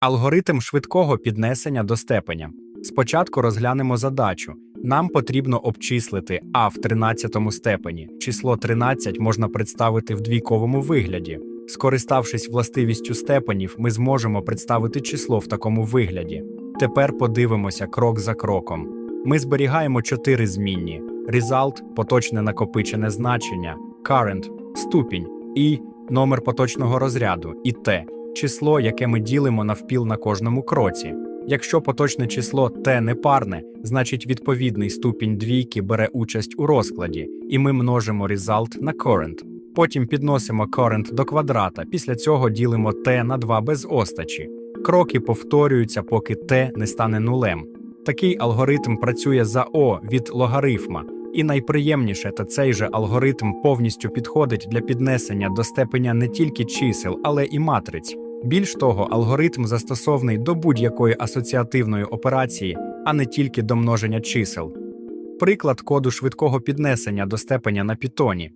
Алгоритм швидкого піднесення до степеня. Спочатку розглянемо задачу. Нам потрібно обчислити а в 13 степені. Число 13 можна представити в двійковому вигляді. Скориставшись властивістю степенів, ми зможемо представити число в такому вигляді. Тепер подивимося крок за кроком. Ми зберігаємо чотири змінні: result – поточне накопичене значення, current – ступінь, і номер поточного розряду, і t – число, яке ми ділимо навпіл на кожному кроці. Якщо поточне число t непарне, значить відповідний ступінь двійки бере участь у розкладі, і ми множимо result на current. Потім підносимо current до квадрата, після цього ділимо t на 2 без остачі. Кроки повторюються, поки t не стане нулем. Такий алгоритм працює за О від логарифма, і найприємніше, та цей же алгоритм повністю підходить для піднесення до степеня не тільки чисел, але і матриць. Більш того, алгоритм застосований до будь-якої асоціативної операції, а не тільки до множення чисел. Приклад коду швидкого піднесення до степеня на Python.